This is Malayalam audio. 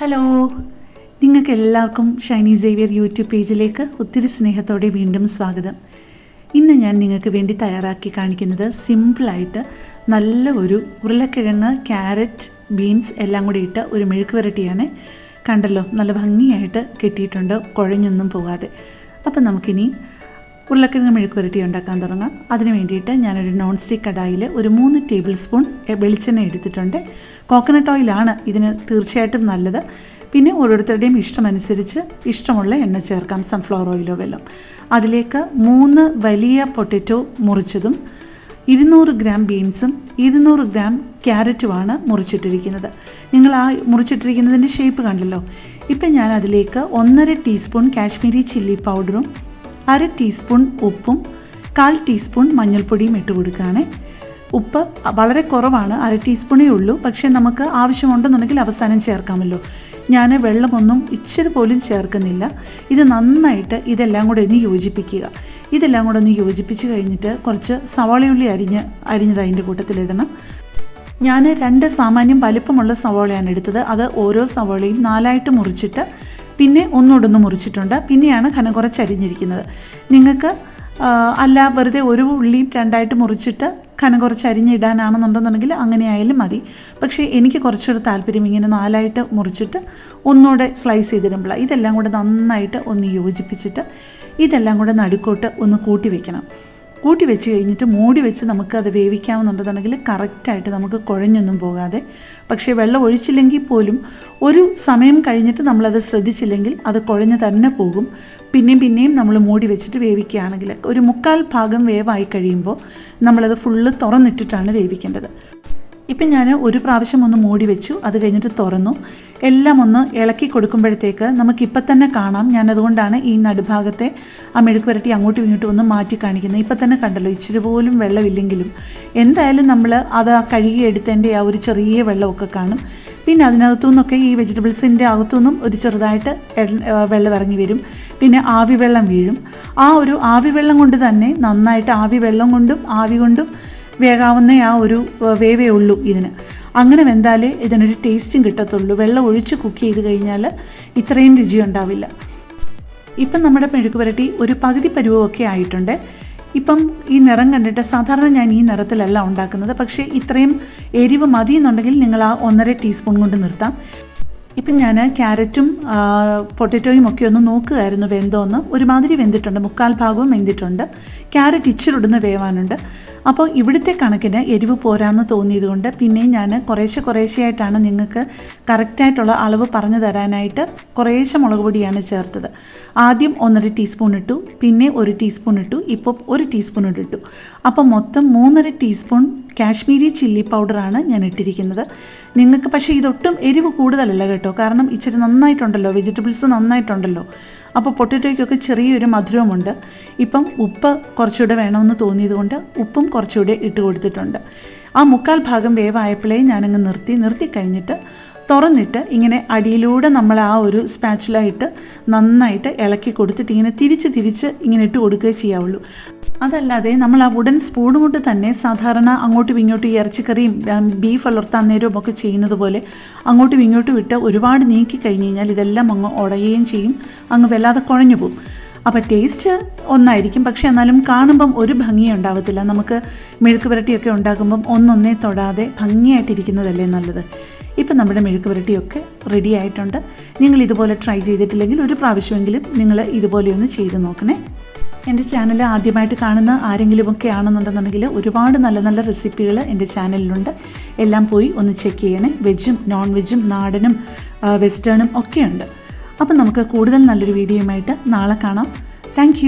ഹലോ നിങ്ങൾക്ക് എല്ലാവർക്കും ഷൈനി സേവിയർ യൂട്യൂബ് പേജിലേക്ക് ഒത്തിരി സ്നേഹത്തോടെ വീണ്ടും സ്വാഗതം. ഇന്ന് ഞാൻ നിങ്ങൾക്ക് വേണ്ടി തയ്യാറാക്കി കാണിക്കുന്നത് സിമ്പിളായിട്ട് നല്ല ഒരു ഉരുളക്കിഴങ്ങ് ക്യാരറ്റ് ബീൻസ് എല്ലാം കൂടി ഇട്ട് ഒരു മെഴുക്ക് വരട്ടിയാണ്. കണ്ടല്ലോ നല്ല ഭംഗിയായിട്ട് കെട്ടിയിട്ടുണ്ട് കുഴഞ്ഞൊന്നും പോകാതെ. അപ്പം നമുക്കിനി ഉരുളക്കിഴങ്ങ് മെഴുക്ക് വരട്ടി ഉണ്ടാക്കാൻ തുടങ്ങാം. അതിന് വേണ്ടിയിട്ട് ഞാനൊരു നോൺ സ്റ്റിക്ക് കടായിൽ ഒരു മൂന്ന് ടേബിൾ സ്പൂൺ വെളിച്ചെണ്ണ എടുത്തിട്ടുണ്ട്. കോക്കനട്ട് ഓയിലാണ് ഇതിന് തീർച്ചയായിട്ടും നല്ലത്. പിന്നെ ഓരോരുത്തരുടെയും ഇഷ്ടമനുസരിച്ച് ഇഷ്ടമുള്ള എണ്ണ ചേർക്കാം സൺഫ്ലവർ ഓയിലോ വെല്ലോ. അതിലേക്ക് മൂന്ന് വലിയ പൊട്ടറ്റോ മുറിച്ചതും ഇരുന്നൂറ് ഗ്രാം ബീൻസും ഇരുന്നൂറ് ഗ്രാം ക്യാരറ്റുമാണ് മുറിച്ചിട്ടിരിക്കുന്നത്. നിങ്ങൾ ആ മുറിച്ചിട്ടിരിക്കുന്നതിന്റെ ഷേപ്പ് കണ്ടല്ലോ. ഇപ്പം ഞാൻ അതിലേക്ക് ഒന്നര ടീസ്പൂൺ കാശ്മീരി ചില്ലി പൗഡറും അര ടീസ്പൂൺ ഉപ്പും കാൽ ടീസ്പൂൺ മഞ്ഞൾപ്പൊടിയും ഇട്ട് കൊടുക്കുകയാണ്. ഉപ്പ് വളരെ കുറവാണ് അര ടീസ്പൂണേ ഉള്ളൂ. പക്ഷേ നമുക്ക് ആവശ്യമുണ്ടെന്നുണ്ടെങ്കിൽ അവസാനം ചേർക്കാമല്ലോ. ഞാൻ വെള്ളമൊന്നും ഇച്ചിരി പോലും ചേർക്കുന്നില്ല. ഇത് നന്നായിട്ട് ഇതെല്ലാം കൂടെ ഒന്ന് യോജിപ്പിക്കുക. ഇതെല്ലാം കൂടെ ഒന്ന് യോജിപ്പിച്ച് കഴിഞ്ഞിട്ട് കുറച്ച് സവാളയുള്ളി അരിഞ്ഞ് അരിഞ്ഞത് അതിന്റെ കൂട്ടത്തിലിടണം. ഞാൻ രണ്ട് സാമാന്യം വലിപ്പമുള്ള സവാളയാണ് എടുത്തത്. അത് ഓരോ സവാളയും നാലായിട്ട് മുറിച്ചിട്ട് പിന്നെ ഒന്നുകൂടെ ഒന്ന് മുറിച്ചിട്ടുണ്ട്. പിന്നെയാണ് ഘനം കുറച്ചരിഞ്ഞിരിക്കുന്നത് നിങ്ങൾക്ക് അല്ല വെറുതെ ഒരു ഉള്ളിയും രണ്ടായിട്ട് മുറിച്ചിട്ട് കനം കുറച്ച് അരിഞ്ഞിടാനാണെന്നുണ്ടെന്നുണ്ടെങ്കിൽ അങ്ങനെ ആയാലും മതി. പക്ഷേ എനിക്ക് കുറച്ചുകൂടെ താല്പര്യം ഇങ്ങനെ നാലായിട്ട് മുറിച്ചിട്ട് ഒന്നുകൂടെ സ്ലൈസ് ചെയ്തിടുമ്പോഴാണ് ഇതെല്ലാം കൂടെ നന്നായിട്ട് ഒന്ന് യോജിപ്പിച്ചിട്ട് ഇതെല്ലാം കൂടെ നടുക്കോട്ട് ഒന്ന് കൂട്ടി വെക്കണം. കൂട്ടി വെച്ച് കഴിഞ്ഞിട്ട് മൂടി വെച്ച് നമുക്ക് അത് വേവിക്കാമെന്നുണ്ടെന്നുണ്ടെങ്കിൽ കറക്റ്റായിട്ട് നമുക്ക് കുഴഞ്ഞൊന്നും പോകാതെ പക്ഷേ വെള്ളം ഒഴിച്ചില്ലെങ്കിൽ പോലും ഒരു സമയം കഴിഞ്ഞിട്ട് നമ്മളത് ശ്രദ്ധിച്ചില്ലെങ്കിൽ അത് കുഴഞ്ഞ് തന്നെ പോകും. പിന്നെയും പിന്നെയും നമ്മൾ മൂടി വെച്ചിട്ട് വേവിക്കുകയാണെങ്കിൽ ഒരു മുക്കാൽ ഭാഗം വേവായി കഴിയുമ്പോൾ നമ്മളത് ഫുള്ള് തുറന്നിട്ടിട്ടാണ് വേവിക്കേണ്ടത്. ഇപ്പം ഞാൻ ഒരു പ്രാവശ്യം ഒന്ന് മൂടി വെച്ചു അത് കഴിഞ്ഞിട്ട് തുറന്നു. എല്ലാം ഒന്ന് ഇളക്കി കൊടുക്കുമ്പോഴത്തേക്ക് നമുക്കിപ്പം തന്നെ കാണാം. ഞാനതുകൊണ്ടാണ് ഈ നടുഭാഗത്തെ ആ മെഴുക്ക് പുരട്ടി അങ്ങോട്ടും ഇങ്ങോട്ടും ഒന്ന് മാറ്റി കാണിക്കുന്നത്. ഇപ്പം തന്നെ കണ്ടല്ലോ ഇച്ചിരി പോലും വെള്ളമില്ലെങ്കിലും. എന്തായാലും നമ്മൾ അത് ആ കഴുകി എടുത്തതിന്റെ ആ ഒരു ചെറിയ വെള്ളമൊക്കെ കാണും. പിന്നെ അതിനകത്തു നിന്നൊക്കെ ഈ വെജിറ്റബിൾസിന്റെ അകത്തുനിന്നും ഒരു ചെറുതായിട്ട് വെള്ളം ഇറങ്ങി വരും. പിന്നെ ആവി വെള്ളം വീഴും. ആ ഒരു ആവി വെള്ളം കൊണ്ട് തന്നെ നന്നായിട്ട് ആവി വെള്ളം കൊണ്ടും ആവി കൊണ്ടും വേകാവുന്ന ആ ഒരു വേവേ ഉള്ളൂ ഇതിന്. അങ്ങനെ വെന്താലേ ഇതിനൊരു ടേസ്റ്റും കിട്ടത്തുള്ളൂ. വെള്ളം ഒഴിച്ച് കുക്ക് ചെയ്ത് കഴിഞ്ഞാൽ ഇത്രയും രുചി ഉണ്ടാവില്ല ഇപ്പം നമ്മുടെ മെഴുക്ക് പുരട്ടി ഒരു പകുതി പരുവമൊക്കെ ആയിട്ടുണ്ട്. ഇപ്പം ഈ നിറം കണ്ടിട്ട് സാധാരണ ഞാൻ ഈ നിറത്തിലല്ല ഉണ്ടാക്കുന്നത്. പക്ഷേ ഇത്രയും എരിവ് മതി എന്നുണ്ടെങ്കിൽ നിങ്ങൾ ആ ഒന്നര ടീസ്പൂൺ കൊണ്ട് നിർത്താം. ഇപ്പം ഞാൻ ക്യാരറ്റും പൊട്ടറ്റോയും ഒക്കെ ഒന്ന് നോക്കുകയായിരുന്നു വെന്തോന്ന്. ഒരുമാതിരി വെന്തിട്ടുണ്ട്. മുക്കാൽ ഭാഗവും വെന്തിട്ടുണ്ട്. ക്യാരറ്റ് ഇച്ചിരി ഇച്ചിരിടുന്ന വേവാനുണ്ട്. അപ്പോൾ ഇവിടുത്തെ കണക്കിന് എരിവ് പോരാന്ന് തോന്നിയതുകൊണ്ട് പിന്നെയും ഞാൻ കുറേശ്ശെ കുറേശ്ശെയായിട്ടാണ് നിങ്ങൾക്ക് കറക്റ്റായിട്ടുള്ള അളവ് പറഞ്ഞു തരാനായിട്ട് കുറേശ്ശെ മുളക് പൊടിയാണ് ചേർത്തത്. ആദ്യം ഒന്നര ടീസ്പൂൺ ഇട്ടു പിന്നെ ഒരു ടീസ്പൂൺ ഇട്ടു ഇപ്പോൾ ഒരു ടീസ്പൂൺ ഇട്ടു അപ്പോൾ മൊത്തം മൂന്നര ടീസ്പൂൺ കാശ്മീരി ചില്ലി പൗഡറാണ് ഞാൻ ഇട്ടിരിക്കുന്നത്. നിങ്ങൾക്ക് പക്ഷേ ഇതൊട്ടും എരിവ് കൂടുതലല്ല കേട്ടോ. കാരണം ഇച്ചിരി നന്നായിട്ടുണ്ടല്ലോ വെജിറ്റബിൾസ് നന്നായിട്ടുണ്ടല്ലോ. അപ്പോൾ പൊട്ടറ്റോയ്ക്കൊക്കെ ചെറിയൊരു മധുരവുമുണ്ട്. ഇപ്പം ഉപ്പ് കുറച്ചുകൂടെ വേണമെന്ന് തോന്നിയതുകൊണ്ട് ഉപ്പും കുറച്ചുകൂടെ ഇട്ട് കൊടുത്തിട്ടുണ്ട്. ആ മുക്കാൽ ഭാഗം വേവായപ്പോഴേ ഞാനങ്ങ് നിർത്തി നിർത്തി കഴിഞ്ഞിട്ട് തുറന്നിട്ട് ഇങ്ങനെ അടിയിലൂടെ നമ്മൾ ആ ഒരു സ്പാച്ചുലായിട്ട് നന്നായിട്ട് ഇളക്കി കൊടുത്തിട്ട് ഇങ്ങനെ തിരിച്ച് തിരിച്ച് ഇങ്ങനെ ഇട്ട് കൊടുക്കുകയേ ചെയ്യാവുള്ളൂ. അതല്ലാതെ നമ്മൾ ആ വുഡൻ സ്പൂൺ കൊണ്ട് തന്നെ സാധാരണ അങ്ങോട്ടും ഇങ്ങോട്ടും ഈ ഇറച്ചിക്കറിയും ബീഫ് വളർത്താൻ നേരവും ഒക്കെ ചെയ്യുന്നത് പോലെ അങ്ങോട്ടും ഇങ്ങോട്ടും ഇട്ട് ഒരുപാട് നീക്കി കഴിഞ്ഞ് കഴിഞ്ഞാൽ ഇതെല്ലാം അങ്ങ് ഉടയുകയും ചെയ്യും. അങ്ങ് വല്ലാതെ കുഴഞ്ഞു പോകും. അപ്പോൾ ടേസ്റ്റ് ഒന്നായിരിക്കും. പക്ഷെ എന്നാലും കാണുമ്പം ഒരു ഭംഗിയും ഉണ്ടാവത്തില്ല. നമുക്ക് മെഴുക്ക് പുരട്ടിയൊക്കെ ഉണ്ടാക്കുമ്പം ഒന്നൊന്നേ തൊടാതെ ഭംഗിയായിട്ടിരിക്കുന്നതല്ലേ നല്ലത്? ഇപ്പം നമ്മുടെ മെഴുക്ക് പുരട്ടിയൊക്കെ റെഡി ആയിട്ടുണ്ട്. നിങ്ങൾ ഇതുപോലെ ട്രൈ ചെയ്തിട്ടില്ലെങ്കിൽ ഒരു പ്രാവശ്യമെങ്കിലും നിങ്ങൾ ഇതുപോലെയൊന്ന് ചെയ്ത് നോക്കണേ. എന്റെ ചാനൽ ആദ്യമായിട്ട് കാണുന്ന ആരെങ്കിലുമൊക്കെ ആണെന്നുണ്ടെന്നുണ്ടെങ്കിൽ ഒരുപാട് നല്ല നല്ല റെസിപ്പികൾ എന്റെ ചാനലിലുണ്ട് എല്ലാം പോയി ഒന്ന് ചെക്ക് ചെയ്യണേ. വെജും നോൺ വെജും നാടനും വെസ്റ്റേണും ഒക്കെയുണ്ട് അപ്പം നമുക്ക് കൂടുതൽ നല്ലൊരു വീഡിയോയുമായിട്ട് നാളെ കാണാം. താങ്ക്